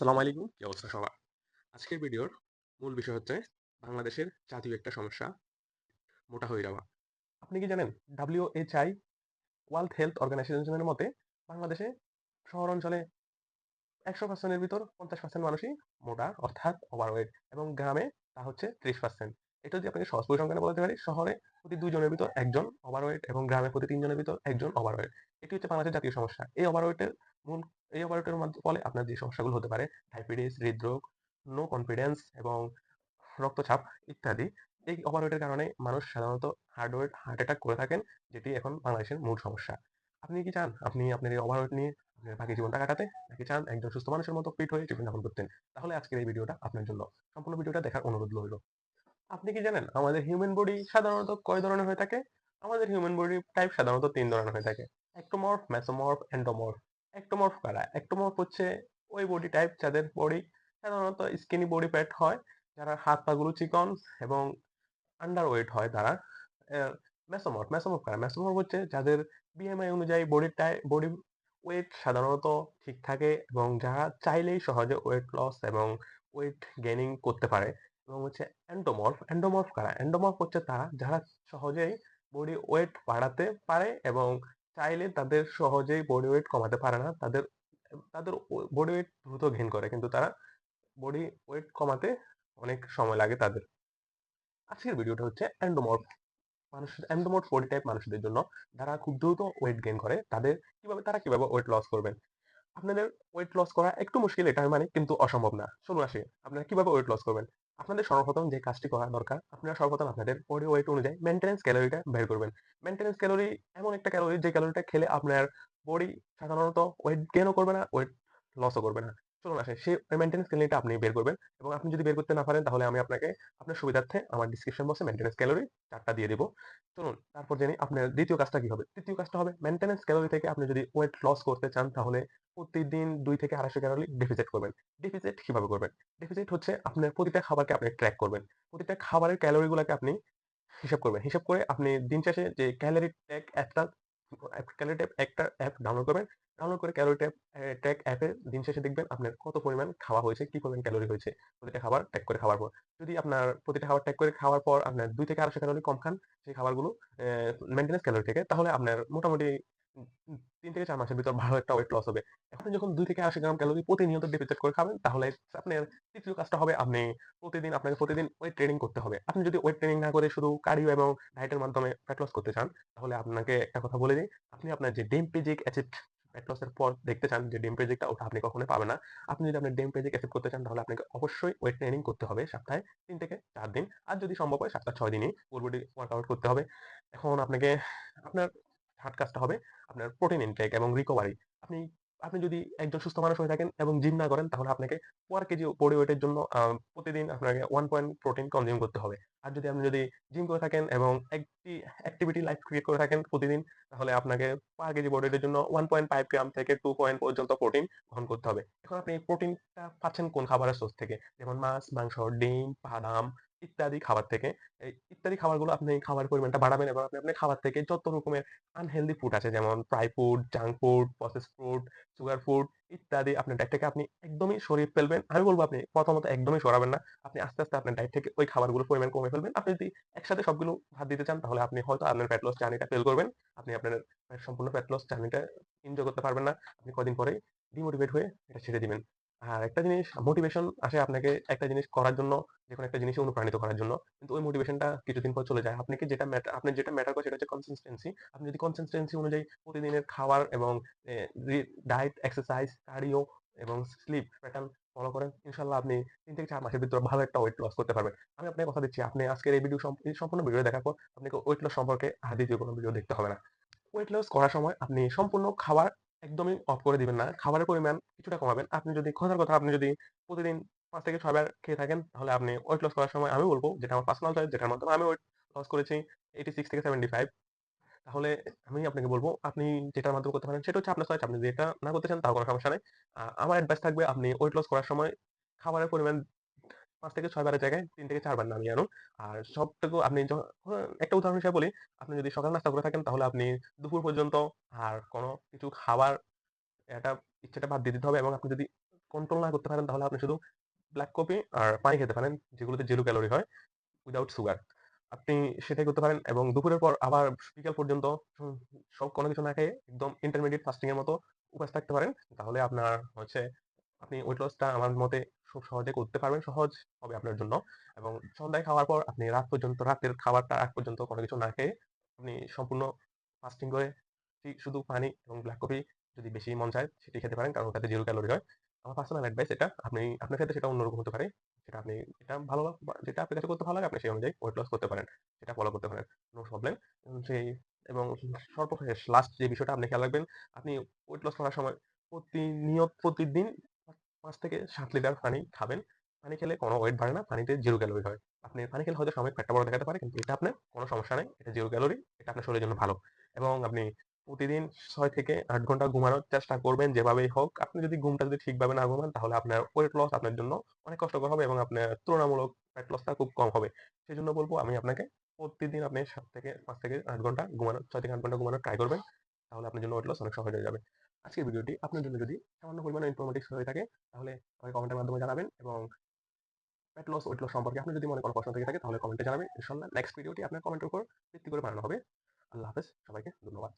আসসালামু আলাইকুম। কি অবস্থা সবার? আজকের ভিডিওর মূল বিষয় হচ্ছে বাংলাদেশের জাতীয় একটা সমস্যা, মোটা হয়ে যাওয়া। আপনি কি জানেন ডাব্লিউএইচআই ওয়ার্ল্ড হেলথ অর্গানাইজেশনের মতে বাংলাদেশে শহর অঞ্চলে একশো পার্সেন্টের ভিতর পঞ্চাশ পার্সেন্ট মানুষই মোটা, অর্থাৎ ওভারওয়েট এবং গ্রামে তা হচ্ছে ত্রিশ পার্সেন্ট এটা যদি আপনাকে সহজ পরিসংখ্যানে বলতে পারি, শহরে প্রতি দুজনের ভিতর একজন ওভারওয়েট এবং গ্রামে প্রতি তিনজনের ভিতর একজন ওভারওয়েট এটি হচ্ছে বাংলাদেশের জাতীয় সমস্যা। এই ওভারওয়েটের মূল, এই ওভারওয়েটের ফলে আপনার যে সমস্যাগুলো হতে পারে ডায়াবেটিস হৃদরোগ নো কনফিডেন্স এবং রক্তচাপ ইত্যাদি, এই ওভারওয়েটের কারণে মানুষ সাধারণত হার্ডওয়েট হার্ট অ্যাটাক করে থাকেন, যেটি এখন বাংলাদেশের মূল সমস্যা। আপনি কি চান? আপনি আপনার এই ওভারওয়েট নিয়ে আপনার বাকি জীবনটা কাটাতে? নাকি চান একজন সুস্থ মানুষের মতো ফিট হয়ে জীবনযাপন করতেন? তাহলে আজকের এই ভিডিওটা আপনার জন্য। সম্পূর্ণ ভিডিওটা দেখার অনুরোধ রইল। আপনি কি জানেন? আমাদের হিউম্যান বডি সাধারণত কয় ধরনের হয়ে থাকে? আমাদের হিউম্যান বডি টাইপ সাধারণত তিন ধরনের হয়ে থাকে। অ্যাক্টোমর্ফ মেসোমর্ফ এন্ডোমর্ফ অ্যাক্টোমর্ফ কারা? অ্যাক্টোমর্ফ হচ্ছে ওই বডি টাইপ যাদের বডি সাধারণত স্কিনি বডি প্যাট হয়, যারা হাত পাগুলো চিকন এবং আন্ডার ওয়েট হয় তারা। মেসোমর্ফ মেসোমর্ফ কারা? মেসোমর্ফ হচ্ছে যাদের বিএমআই অনুযায়ী বডির টাই বডি ওয়েট সাধারণত ঠিক থাকে এবং যারা চাইলেই সহজে ওয়েট লস এবং ওয়েট গেইনিং করতে পারে। এবং হচ্ছে এন্ডোমর্ফ এন্ডোমর্ফ কারা? এন্ডোমর্ফ হচ্ছে তারা যারা সহজেই বডি ওয়েট বাড়াতে পারে এবং চাইলে তাদের সহজেই বডি ওয়েট কমাতে পারে না। তাদের তাদের বডি ওয়েট দ্রুত গেইন করে, কিন্তু তারা বডি ওয়েট কমাতে অনেক সময় লাগে তাদের। আজকের ভিডিওটা হচ্ছে এন্ডোমর্ফ মানুষ এন্ডোমর্ফ বডি টাইপ মানুষদের জন্য যারা খুব দ্রুত ওয়েট গেইন করে, তাদের কীভাবে, তারা কীভাবে ওয়েট লস করবেন? আপনাদের ওয়েট লস করা একটু মুশকিল, এটা মানে কিন্তু অসম্ভব না। চলুন আসি, আপনারা কীভাবে ওয়েট লস করবেন? আপনাদের সর্বপ্রথম যে কাজটি করা দরকার, আপনারা সর্বপ্রথম আপনাদের বডি ওয়েট অনুযায়ী মেনটেন্স ক্যালোরিটা বের করবেন। মেনটেন্স ক্যালোরি এমন একটা ক্যালোরি যে ক্যালোরিটা খেলে আপনার বডি সাধারণত ওয়েট গেইনও করবে না ওয়েট লসও করবে না। চলুন আসে, সেই মেনটেন্স ক্যালোরিটা আপনি বের করবেন এবং আপনি যদি বের করতে না পারেন তাহলে আমি আপনাকে আপনার সুবিধার্থে আমার ডিসক্রিপশন বক্সে মেনটেন্স ক্যালোরি চারটা দিয়ে দিব। চলুন, তারপর জেনে আপনার দ্বিতীয় কাজটা কি হবে? তৃতীয় কাজটা হবে মেনটেন্স ক্যালোরি থেকে আপনি যদি ওয়েট লস করতে চান তাহলে প্রতিদিন দুই থেকে আড়াইশো ক্যালোরি ডেফিসিট করবেন। ডেফিসিট কীভাবে করবেন? ডেফিসিট হচ্ছে আপনার প্রতিটা খাবারকে আপনি ট্র্যাক করবেন। প্রতিটা খাবারের ক্যালোরিগুলোকে আপনি হিসাব করবেন। হিসাব করে আপনি দিন শেষে যে ক্যালোরি ট্র্যাক একটা ক্যালোরি ট্যাপ একটা অ্যাপ ডাউনলোড করবেন ডাউনলোড করে ক্যালোরি ট্যাপ ট্র্যাক অ্যাপে দিন শেষে দেখবেন আপনার কত পরিমাণ খাওয়া হয়েছে, কি পরিমাণ ক্যালোরি হয়েছে প্রতিটা খাবার ট্র্যাক করে খাওয়ার পর। যদি আপনার প্রতিটা খাবার ট্র্যাক করে খাওয়ার পর আপনার দুই থেকে আড়াইশো ক্যালোরি কম খান, সেই খাবারগুলো মেনটেন্স ক্যালোরি থেকে, তাহলে আপনার মোটামুটি তিন থেকে চার মাসের ভিতর ভালো একটা ওয়েট লস হবে। এখন যখন দুই থেকে আশি গ্রাম ক্যালোরি প্রতিনিয়ত ডেফিসিট করে খাবেন, তাহলে আপনার তৃতীয় কাজটা হবে আপনি প্রতিদিন, আপনাকে প্রতিদিন ওয়েট ট্রেনিং করতে হবে। আপনি যদি ওয়েট ট্রেনিং না করে শুধু কার্ডিও এবং ডায়েটের মাধ্যমে ফ্যাট লস করতে চান, তাহলে আপনাকে একটা কথা বলে দিই, আপনি আপনার যে ডেমপেজিক অ্যাসিড ফ্যাট লসের পর দেখতে চান, যে ডেমপেজিকটা ওটা আপনি কখনোই পাবেন না। আপনি যদি আপনার ডেমপেজিক অ্যাসিড করতে চান, তাহলে আপনাকে অবশ্যই ওয়েট ট্রেনিং করতে হবে সপ্তাহে তিন থেকে চার দিন। আর যদি সম্ভব হয়, সপ্তাহে ছয় দিনই বডি ওয়ার্কআউট করতে হবে। এখন আপনাকে, আপনার থার্ড কাজটা হবে আপনার প্রোটিন ইনটেক এবং রিকভারি আপনি আপনি যদি একজন সুস্থ মানুষ হয়ে থাকেন এবং জিম না করেন, তাহলে আপনাকে পার কেজি বডি ওয়েটের জন্য প্রতিদিন আপনাকে ওয়ান পয়েন্ট প্রোটিন কনজিউম করতে হবে। আর যদি আপনি যদি জিম করে থাকেন এবং একটি অ্যাক্টিভিটি লাইফ ক্রিয়েট করে থাকেন প্রতিদিন, তাহলে আপনাকে পার কেজি বডি ওয়েটের জন্য ওয়ান পয়েন্ট ফাইভ গ্রাম থেকে টু পয়েন্ট পর্যন্ত প্রোটিন গ্রহণ করতে হবে। এখন আপনি প্রোটিনটা পাচ্ছেন কোন খাবারের সোর্স থেকে? যেমন মাছ, মাংস, ডিম, বাদাম ইত্যাদি খাবার থেকে। এই ইত্যাদি খাবারগুলো আপনি খাবারের পরিমাণটা বাড়াবেন এবং আপনি আপনার খাবার থেকে যত রকমের আনহেলদি ফুড আছে, যেমন fry food junk food process food sugar food ইত্যাদি আপনার ডায়েট থেকে আপনি একদমই সরিয়ে ফেলবেন। আমি বলব আপনি প্রথমত একদমই সরাবেন না। আপনি আস্তে আস্তে আপনার ডায়েট থেকে ওই খাবারগুলো পরিমাণ কমে ফেলবেন। আপনি যদি একসাথে সবগুলো ভাত দিতে চান, তাহলে আপনি হয়তো আপনার ফ্যাট লস জার্নিটা ফেল করবেন। আপনি আপনার সম্পূর্ণ ফ্যাট লস জার্নিটা এনজয় করতে পারবেন না। আপনি কদিন পরেই ডিমোটিভেট হয়ে এটা ছেড়ে দিবেন। আর একটা জিনিস মোটিভেশন আসে আপনাকে একটা জিনিস করার জন্য যে কোনো একটা জিনিস অনুপ্রাণিত করার জন্য। কিন্তু ওই মোটিভেশনটা কিছুদিন পর চলে যায়। আপনাকে যেটা ম্যাটার আপনি যেটা ম্যাটার করে সেটা হচ্ছে কনসিস্টেন্সি আপনি যদি কনসিস্টেন্সি অনুযায়ী প্রতিদিনের খাবার এবং ডায়েট এক্সারসাইজ কার্ডিও এবং স্লিপ প্যাটার্ন ফলো করেন ইনশাল্লাহ আপনি তিন থেকে চার মাসের ভিতরে ভালো একটা ওয়েট লস করতে পারবেন। আমি আপনাকে কথা দিচ্ছি, আপনি আজকের এই ভিডিও সম্পূর্ণ ভিডিও দেখার পর, আপনাকে ওয়েট লস সম্পর্কে আর দ্বিতীয় কোনো ভিডিও দেখতে হবে না। ওয়েট লস করার সময় আপনি সম্পূর্ণ খাবার একদমই অফ করে দিবেন না। খাবারের পরিমাণ কিছুটা কমাবেন। আপনি যদি, কথার কথা, আপনি যদি প্রতিদিন পাঁচ থেকে ছয়বার খেয়ে থাকেন, তাহলে আপনি ওয়েট লস করার সময় আমি বলব যেটা আমার পার্সোনাল চয়েস যেটার মাধ্যমে আমি ওয়েট লস করেছি এইটি সিক্স থেকে সেভেন্টি ফাইভ তাহলে আমি আপনাকে বলব, আপনি যেটার মাধ্যমে করতে পারেন, সেটা হচ্ছে আপনার চয়েস আপনি যেটা না করতে চান, তাও কোনো সমস্যা নেই। আমার অ্যাডভাইস থাকবে আপনি ওয়েট লস করার সময় খাবারের পরিমাণ পাঁচ থেকে ছয় বারের জায়গায় তিন থেকে চারবার নামিয়ে আনুন। আর সবটুকু আপনি একটা উদাহরণ হিসেবে বলি, আপনি যদি সকাল নাস্তা করে থাকেন তাহলে আপনি দুপুর পর্যন্ত আর কোনো কিছু খাবার এটা ইচ্ছাটা বাদ দিয়ে দিতে হবে এবং আপনি যদি কন্ট্রোল না করতে পারেন তাহলে আপনি শুধু ব্ল্যাক কফি আর পানি খেতে পারেন, যেগুলোতে জিরো ক্যালোরি হয় উইদাউট সুগার আপনি সেটাই করতে পারেন এবং দুপুরের পর আবার বিকাল পর্যন্ত সব কোনো কিছু না খেয়ে একদম ইন্টারমিডিয়েট ফাস্টিং এর মতো উপাস থাকতে পারেন। তাহলে আপনার হচ্ছে আপনি ওয়েট লসটা আমার মতে খুব সহজে করতে পারবেন, সহজ হবে আপনার জন্য। এবং সন্ধ্যায় খাওয়ার পর আপনি রাত পর্যন্ত, রাতের খাবারটা আগ পর্যন্ত কোনো কিছু না খেয়ে আপনি সম্পূর্ণ ফাস্টিং করে শুধু পানি এবং ব্ল্যাক কফি যদি বেশি মন চায় সেটি খেতে পারেন, কারণ ওটাতে জিরো ক্যালোরি হয়। আমার পার্সোনাল অ্যাডভাইস এটা, আপনি, আপনার ক্ষেত্রে সেটা অন্যরকম হতে পারে। সেটা আপনি এটা ভালো যেটা আপনার কাছে করতে ভালো লাগে, আপনি সেই অনুযায়ী ওয়েট লস করতে পারেন। সেটা ফলো করতে পারেন নো প্রবলেম সেই, এবং সর্বশেষ লাস্ট যে বিষয়টা আপনি খেয়াল রাখবেন, আপনি ওয়েট লস করার সময় প্রতিনিয়ত, প্রতিদিন পাঁচ থেকে সাত লিটার পানি খাবেন। পানি খেলে কোনো ওয়েট বাড়ে না, পানিতে জিরো ক্যালোরি হয়। আপনি পানি খেলে হয়তো সাময়িক পেটটা বড় দেখাতে পারে, কিন্তু এটা আপনার কোনো সমস্যা নেই, এটা জিরো ক্যালোরি এটা আপনার শরীরের জন্য ভালো। এবং আপনি প্রতিদিন ছয় থেকে আট ঘণ্টা ঘুমানোর চেষ্টা করবেন যেভাবেই হোক। আপনি যদি ঘুমটা যদি ঠিকভাবে না ঘুমান, তাহলে আপনার ওয়েট লস আপনার জন্য অনেক কষ্টকর হবে এবং আপনার তুলনামূলক ফ্যাট লসটা খুব কম হবে। সেই জন্য বলব আমি আপনাকে প্রতিদিন আপনি সাত থেকে পাঁচ থেকে আট ঘণ্টা ঘুমানোর, ছয় থেকে আট ঘণ্টা ঘুমানোর ট্রাই করবেন। তাহলে আপনার জন্য ওয়েট লস অনেক সহজ হয়ে যাবে। আজকের ভিডিওটি আপনার জন্য যদি সামান্য পরিমাণে ইনফরমেটিভ হয়ে থাকে, তাহলে আমাকে কমেন্টের মাধ্যমে জানাবেন এবং ফ্যাট লস ওয়েট লস সম্পর্কে আপনি যদি মনে কোনো প্রশ্ন থেকে থাকে, তাহলে কমেন্টে জানাবেন। ইনশাল্লাহ নেক্সট ভিডিওটি আপনার কমেন্টের উপর ভিত্তি করে বানানো হবে। আল্লাহ হাফেজ, সবাইকে ধন্যবাদ।